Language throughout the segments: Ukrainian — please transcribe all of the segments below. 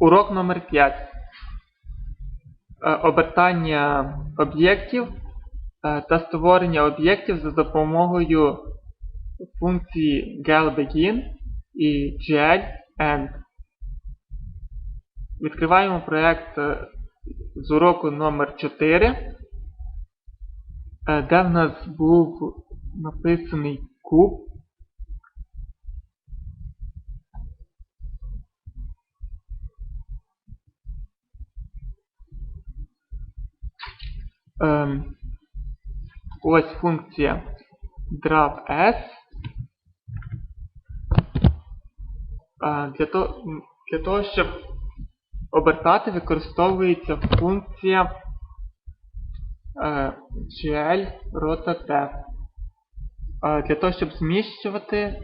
Урок номер 5. Е, Обертання об'єктів е, та створення об'єктів за допомогою функції gelBegin і glEnd. Відкриваємо проєкт е, з уроку номер 4, е, де в нас був написаний куб. Ем, ось функція dravs. А, для, того, для того, щоб обертати, використовується функція е, gl rotate. Для того, щоб зміщувати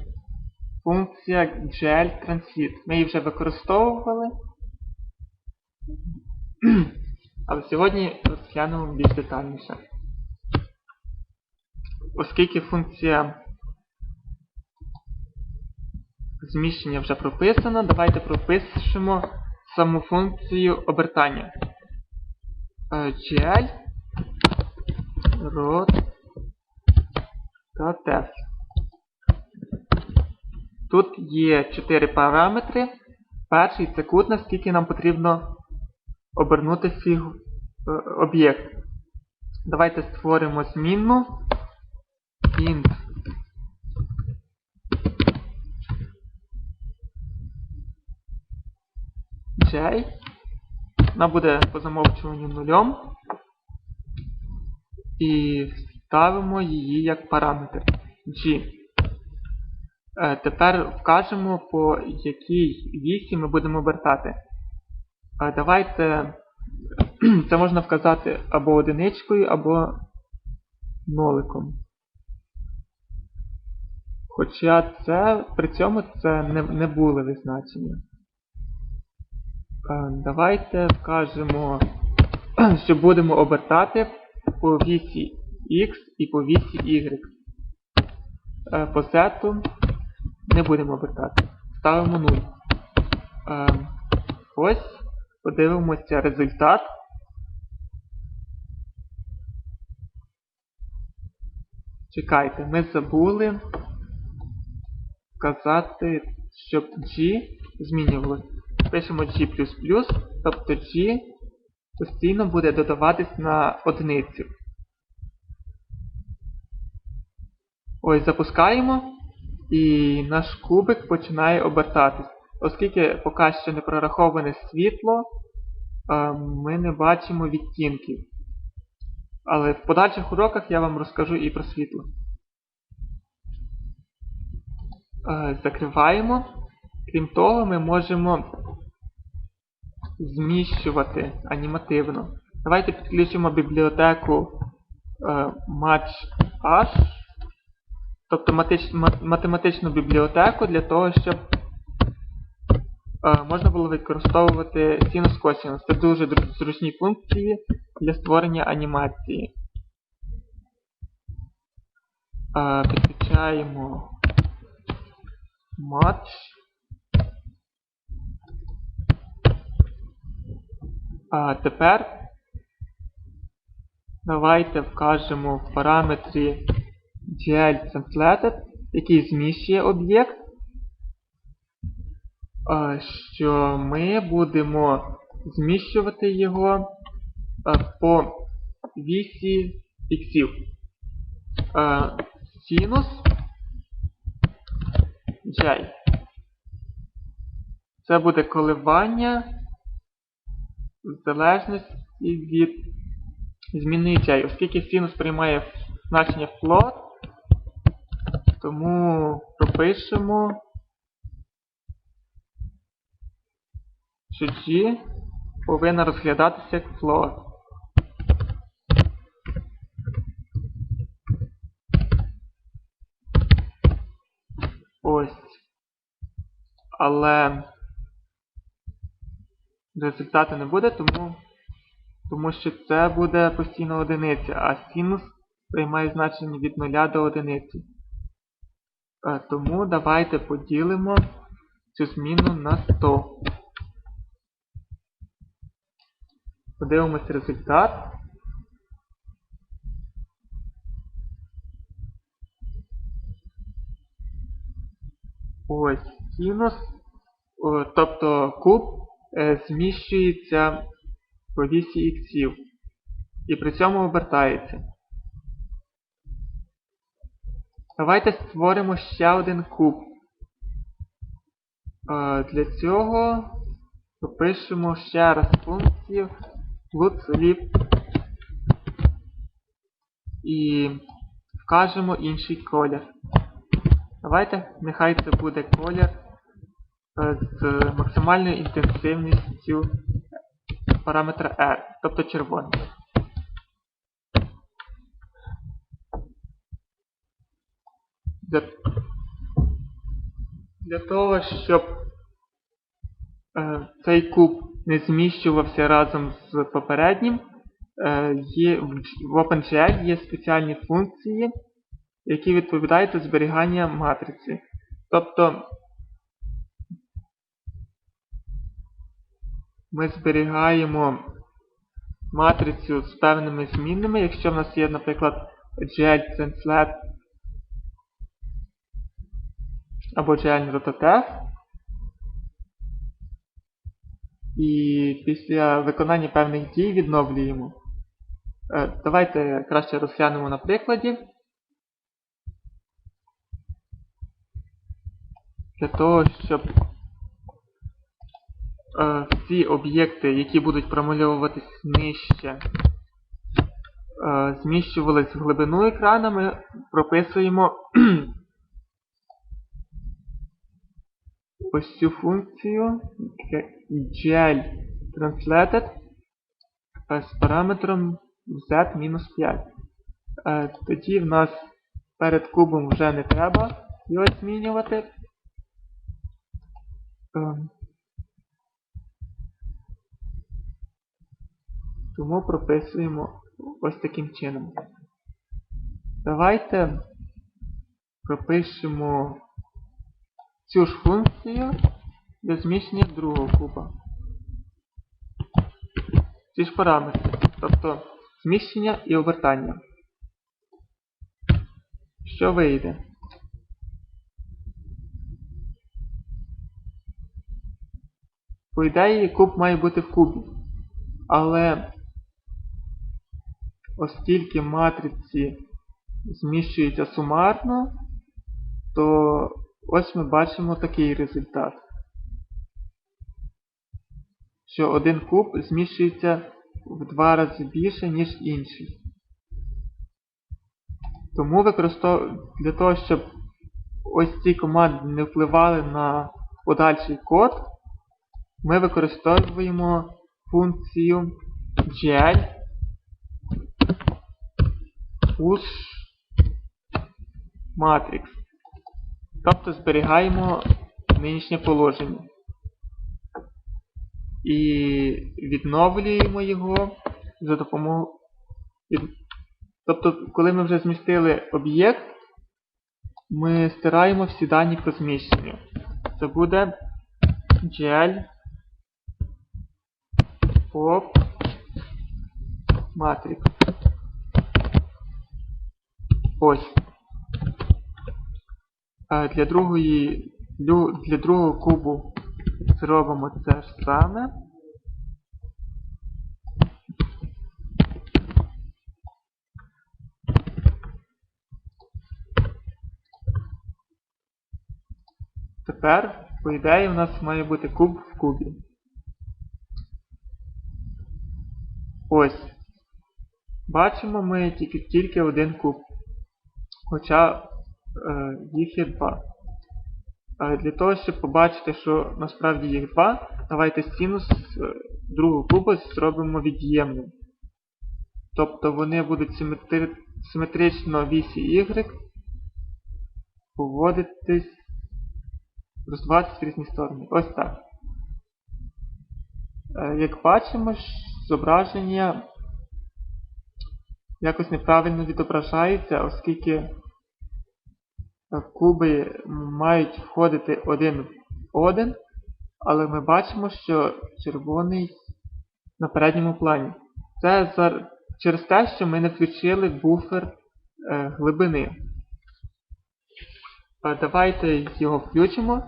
функція gl transit. Ми її вже використовували. Але сьогодні розглянемо більш детальніше. Оскільки функція зміщення вже прописана, давайте пропишемо саму функцію обертання. Е, GL rot. Тут є 4 параметри. Перший це кут, наскільки нам потрібно обернути фігу е, об'єкт. Давайте створимо змінну int j. Вона буде по замовчуванню нульом. І ставимо її як параметр g. Е, Тепер вкажемо, по якій вісі ми будемо обертати. Давайте це можна вказати або одиничкою, або ноликом. Хоча це при цьому це не, не були визначення. Давайте вкажемо, що будемо обертати по вісі X і по вісі Y. Е, По Z не будемо обертати. Ставимо 0. Е, Ось. Подивимося результат. Чекайте, ми забули вказати, щоб G змінювалося. Пишемо G++, тобто G постійно буде додаватись на одиницю. Ось запускаємо і наш кубик починає обертатись. Оскільки поки що не прораховане світло, е, ми не бачимо відтінків. Але в подальших уроках я вам розкажу і про світло. Е, Закриваємо. Крім того, ми можемо зміщувати анімативно. Давайте підключимо бібліотеку е, MatchH, тобто математичну бібліотеку для того, щоб можна було використовувати синус косинус. Це дуже зручні функції для створення анімації. Підключаємо матч. А тепер давайте вкажемо в параметрі GL Translated, який зміщує об'єкт що ми будемо зміщувати його по вісі іксів. Синус J. Це буде коливання в залежності від зміни J. Оскільки синус приймає значення float, тому пропишемо що G повинна розглядатися як float. Ось. Але результату не буде, тому тому що це буде постійно одиниця, а синус приймає значення від 0 до одиниці. Е, тому давайте поділимо цю зміну на 100. Подивимось результат. Ось синус, тобто куб е, зміщується по вісі іксів і при цьому обертається. Давайте створимо ще один куб. Е, Для цього пропишемо ще раз функцію flip і вкажемо інший колір. Давайте, нехай це буде колір е, з максимальною інтенсивністю параметра R, тобто червоний. Для, для того, щоб е, цей куб не зміщувався разом з попереднім, е, є, в OpenGL є спеціальні функції, які відповідають за зберігання матриці. Тобто ми зберігаємо матрицю з певними змінними, якщо в нас є, наприклад, GL Translate або GL Rototef. І після виконання певних дій відновлюємо. Е, Давайте краще розглянемо на прикладі. Для того, щоб е, всі об'єкти, які будуть промальовуватись нижче, е, зміщувались в глибину екрана, ми прописуємо ось цю функцію gel translated е, з параметром z-5. Е, Тоді в нас перед кубом вже не треба його змінювати. Ем, Тому прописуємо ось таким чином. Давайте пропишемо цю ж функцію для зміщення другого куба. Ці ж параметри, тобто зміщення і обертання. Що вийде? По ідеї куб має бути в кубі. Але оскільки матриці зміщуються сумарно, то ось ми бачимо такий результат. Що один куб зміщується в два рази більше, ніж інший. Тому використов... для того, щоб ось ці команди не впливали на подальший код, ми використовуємо функцію gl push matrix. Тобто зберігаємо нинішнє положення. І відновлюємо його за допомогою. Тобто, коли ми вже змістили об'єкт, ми стираємо всі дані про зміщення. Це буде gl pop matrix. Ось. Для другої для другого кубу зробимо це ж саме. Тепер, по ідеї, у нас має бути куб в кубі. Ось. Бачимо ми тільки, тільки один куб. Хоча їх є два. Е, для того, щоб побачити, що насправді їх два, давайте синус е, другого куба зробимо від'ємним. Тобто вони будуть симетри... симетрично вісі y поводитись розвиватися в різні сторони. Ось так. Е, Як бачимо, зображення якось неправильно відображається, оскільки е, куби мають входити один в один, але ми бачимо, що червоний на передньому плані. Це через те, що ми не включили буфер е, глибини. Е, Давайте його включимо.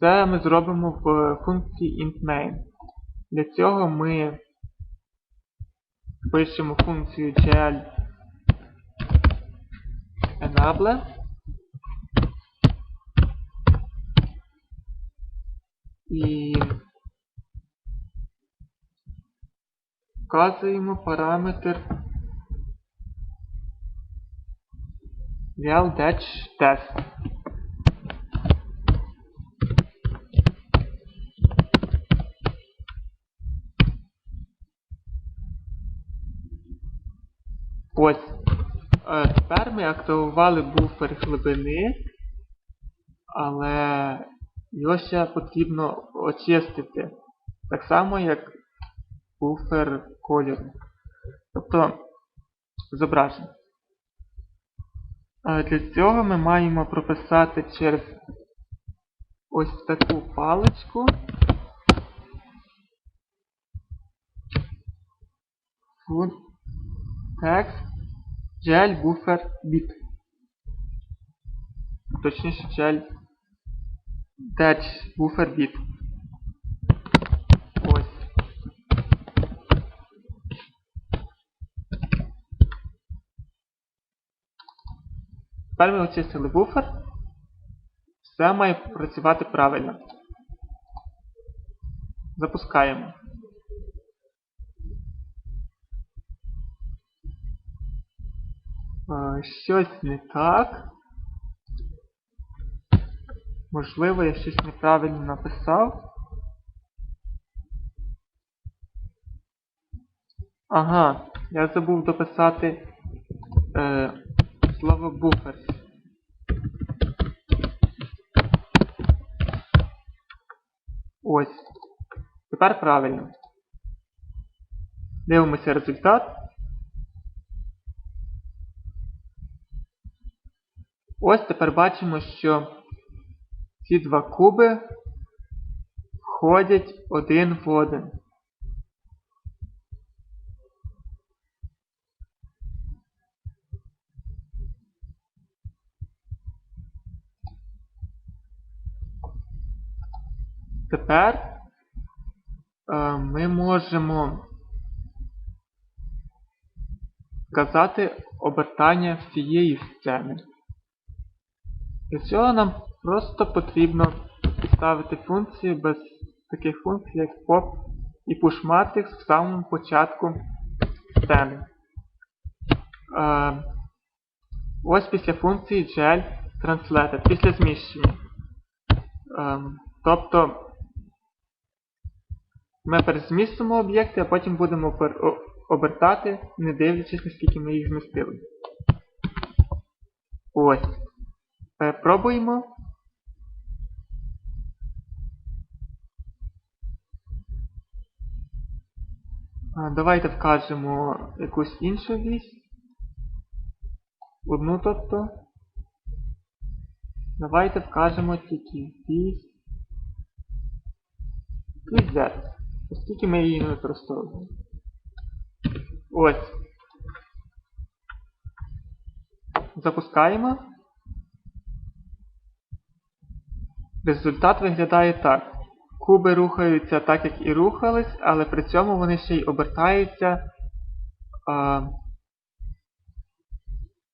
Це ми зробимо в функції intMain. Для цього ми пишемо функцію gl enable і вказуємо параметр test. Ось. Е, Тепер ми активували буфер глибини, але ще потрібно очистити. Так само, як буфер кольору. Тобто зображення. Для цього ми маємо прописати через ось таку паличку text gel buffer bit. Точніше gel dash buffer bit. Ось. Тепер ми очистили буфер. Все має працювати правильно. Запускаємо. Е, Щось не так. Можливо, я щось неправильно написав. Ага, я забув дописати е, слово буфер. Ось. Тепер правильно. Дивимося результат. Ось тепер бачимо, що ці два куби входять один в один. Тепер е, ми можемо вказати обертання всієї сцени. Для цього нам просто потрібно підставити функції без таких функцій, як pop і pushMatrix в самому початку сцени. Е, ось після функції gel translated, після зміщення. Е, тобто ми перезмістимо об'єкти, а потім будемо обертати, не дивлячись, наскільки ми їх змістили. Ось. Е, Пробуємо. Давайте вкажемо якусь іншу вісь. Одну тобто. Давайте вкажемо тільки вісь. І Z. Оскільки ми її не використовуємо. Ось. Запускаємо. Результат виглядає так. Куби рухаються так, як і рухались, але при цьому вони ще й обертаються. А,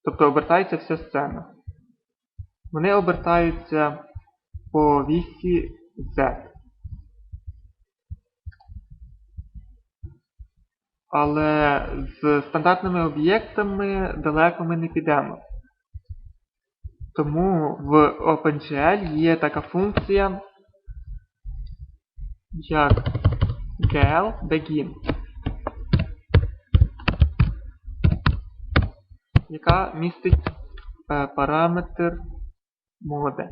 тобто обертається вся сцена. Вони обертаються по вісі Z. Але з стандартними об'єктами далеко ми не підемо. Тому в OpenGL є така функція, як gel begin, яка містить е, параметр моди.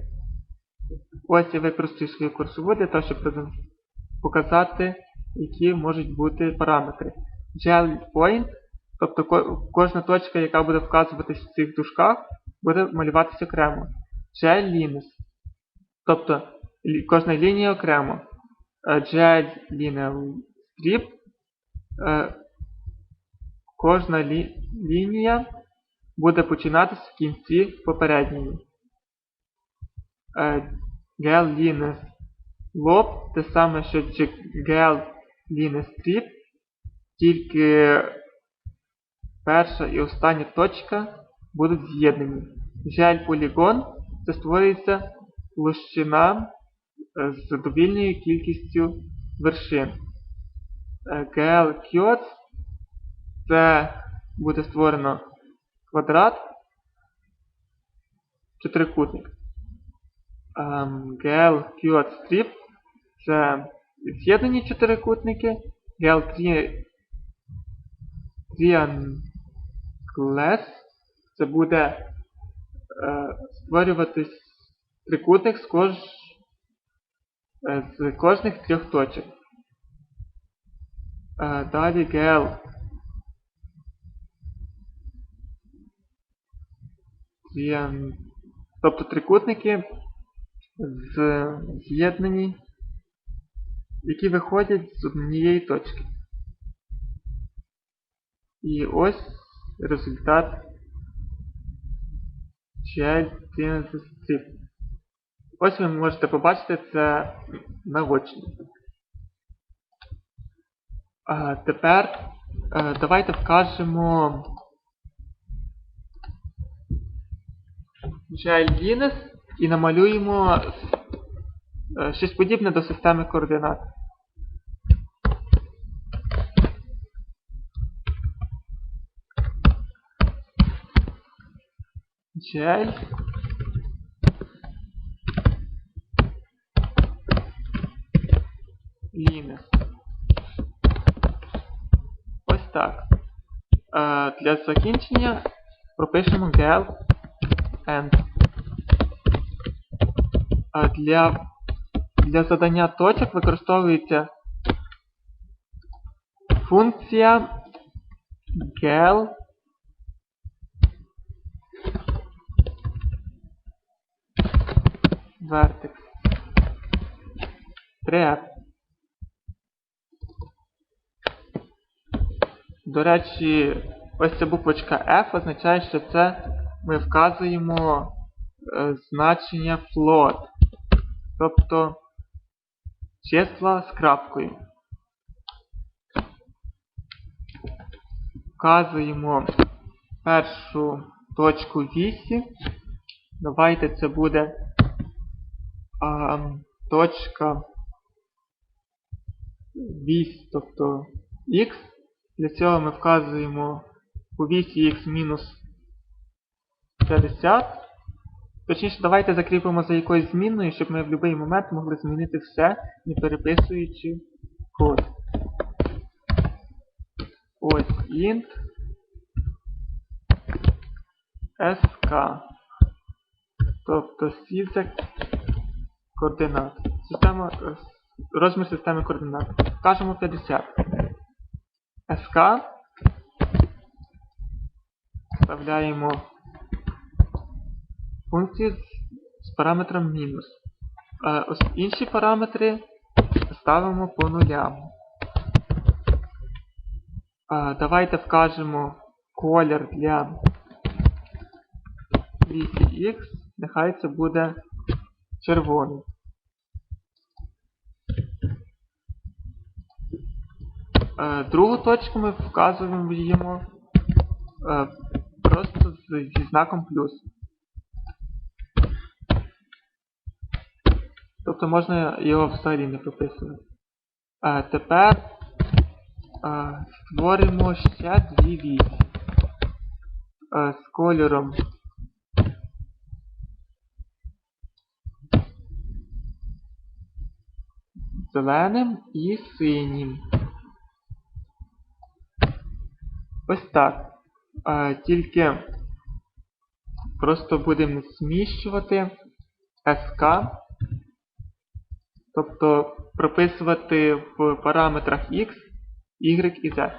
Ось я використаю свою курсову для того, щоб показати, які можуть бути параметри. Gel point, тобто кожна точка, яка буде вказуватись в цих дужках, буде малюватися окремо. Gel linus, тобто кожна лінія окремо. Gel lineal strip, кожна лі, лінія буде починатися в кінці попередньої. Gel Linus лоб те саме, що gel Linus strip, тільки перша і остання точка будуть з'єднані. Полігон це створюється площина з довільною кількістю вершин. GL Kiots це буде створено квадрат, чотирикутник. GL Kiots Strip це з'єднані чотирикутники. GL Triangles це буде е, створюватись трикутник з, кож... е, з кожних трьох точок. Е, далі GL. Тобто трикутники з'єднані, які виходять з однієї точки. І ось результат GL Strip. Ось ви можете побачити це наочні. А, Тепер давайте вкажемо GLDNS і намалюємо е, щось подібне до системи координат. GL Linux. Ось так. Е, Для закінчення пропишемо gel. А для, для задання точок використовується функція gel vertex. 3F. До речі, ось ця буквочка F означає, що це ми вказуємо е, значення float. Тобто числа з крапкою. Вказуємо першу точку вісі. Давайте це буде а, точка вісь, тобто x. Для цього ми вказуємо по вісі x мінус 50. Точніше, давайте закріпимо за якоюсь змінною, щоб ми в будь-який момент могли змінити все, не переписуючи код. Ось int sk. Тобто сізек координат. Система, розмір системи координат. Вкажемо 50. Sk. Вставляємо функції з параметром мінус. Ось інші параметри ставимо по нулям. Давайте вкажемо колір для вісі X, нехай це буде червоний. Другу точку ми вказуємо їмо просто зі знаком плюс. Тобто можна його взагалі не прописувати. Тепер а, створимо ще дві вісі з кольором зеленим і синім. Ось так. Тільки просто будемо зміщувати SK Тобто прописувати в параметрах X, Y і Z.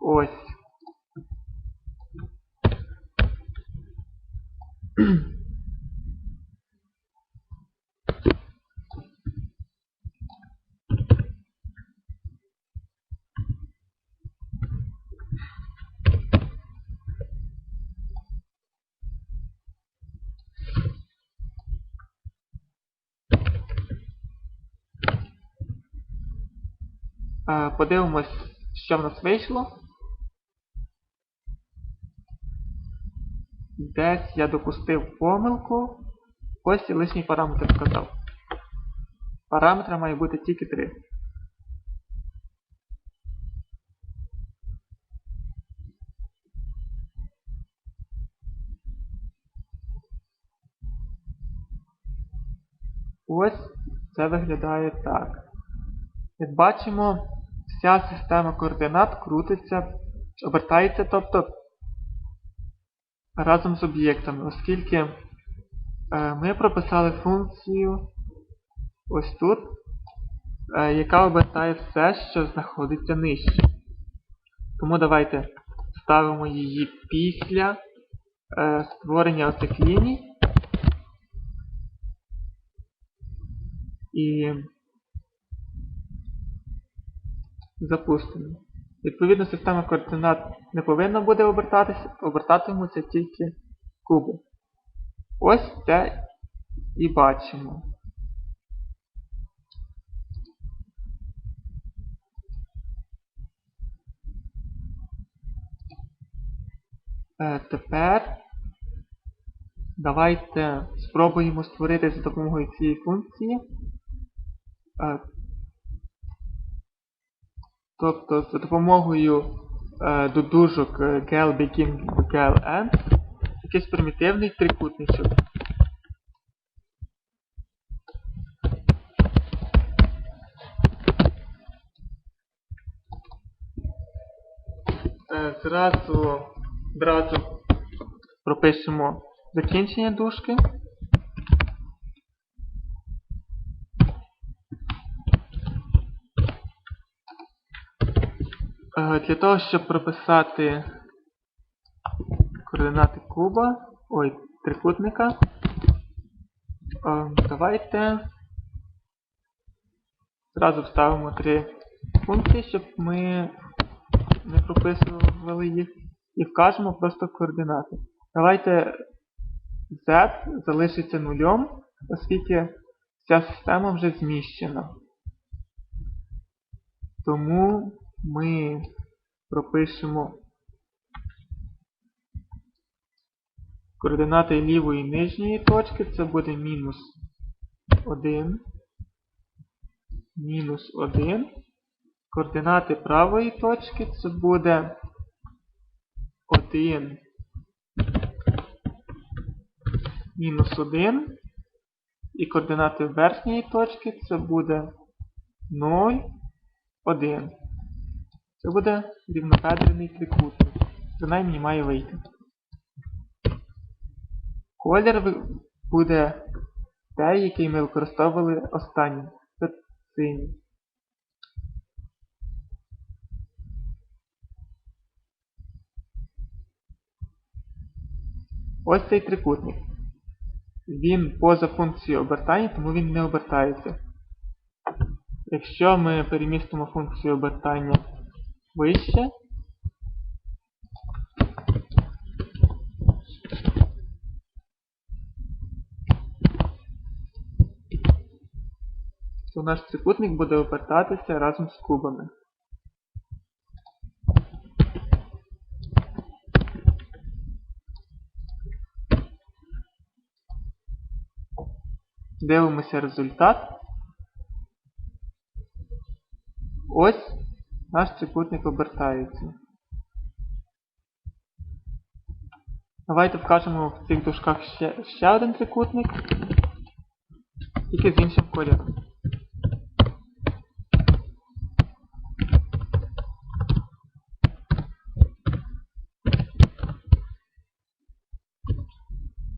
Ось. Е, Подивимось, що в нас вийшло. Десь я допустив помилку. Ось і лишній параметр вказав. Параметра має бути тільки 3. Ось це виглядає так. Як бачимо, вся система координат крутиться, обертається, тобто разом з об'єктами, оскільки е, ми прописали функцію ось тут, е, яка обертає все, що знаходиться нижче. Тому давайте ставимо її після е, створення оцих ліній. І запустимо. Відповідно, система координат не повинна буде обертатися, обертатимуться тільки куби. Ось це і бачимо. Е, Тепер давайте спробуємо створити за допомогою цієї функції. Тобто за допомогою е, додужок е, GelBegin GelEnd якийсь примітивний трикутничок. Е, зразу, зразу пропишемо закінчення дужки. Е, Для того, щоб прописати координати куба, ой, трикутника, е, давайте зразу вставимо три функції, щоб ми не прописували їх, і вкажемо просто координати. Давайте z залишиться нульом, оскільки ця система вже зміщена. Тому ми пропишемо координати лівої і нижньої точки, це буде мінус 1, мінус 1. Координати правої точки це буде 1, мінус 1. І координати верхньої точки це буде 0, 1. Це буде рівнобедрений трикутник. Принаймні має вийти. Колір буде той, який ми використовували останнім. Це синій. Ось цей трикутник. Він поза функцією обертання, тому він не обертається. Якщо ми перемістимо функцію обертання вище, то наш трикутник буде обертатися разом з кубами. Дивимося результат. Ось наш трикутник обертається. Давайте вкажемо в цих дужках ще, ще один трикутник, тільки з іншим кольором.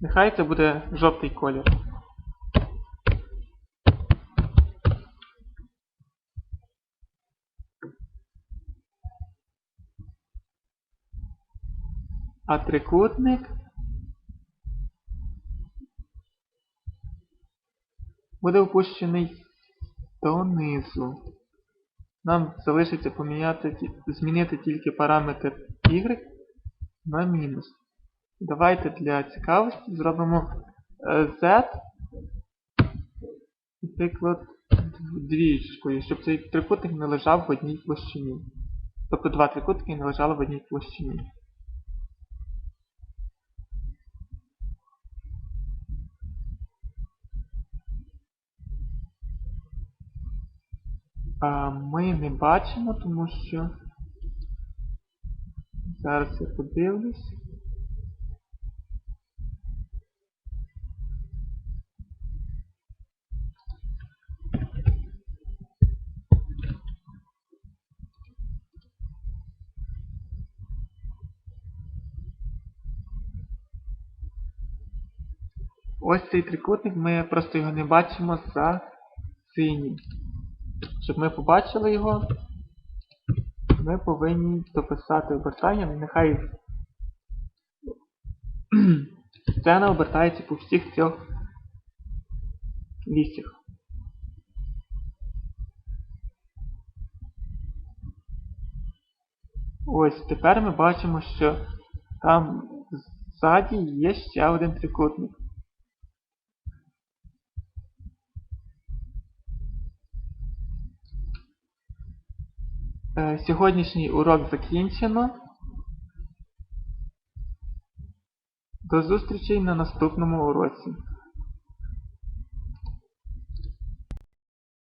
Нехай це буде жовтий колір. А трикутник буде опущений донизу. Нам залишиться поміняти, змінити тільки параметр y на мінус. Давайте для цікавості зробимо е, z, наприклад, двічкою, щоб цей трикутник не лежав в одній площині. Тобто два трикутники не лежали в одній площині. Ми не бачимо, тому що зараз я подивлюсь. Ось цей трикутник, ми просто його не бачимо за синім. Щоб ми побачили його, ми повинні дописати обертання, нехай сцена обертається по всіх цих лісях. Ось тепер ми бачимо, що там ззаді є ще один трикутник. Сьогоднішній урок закінчено. До зустрічі на наступному уроці.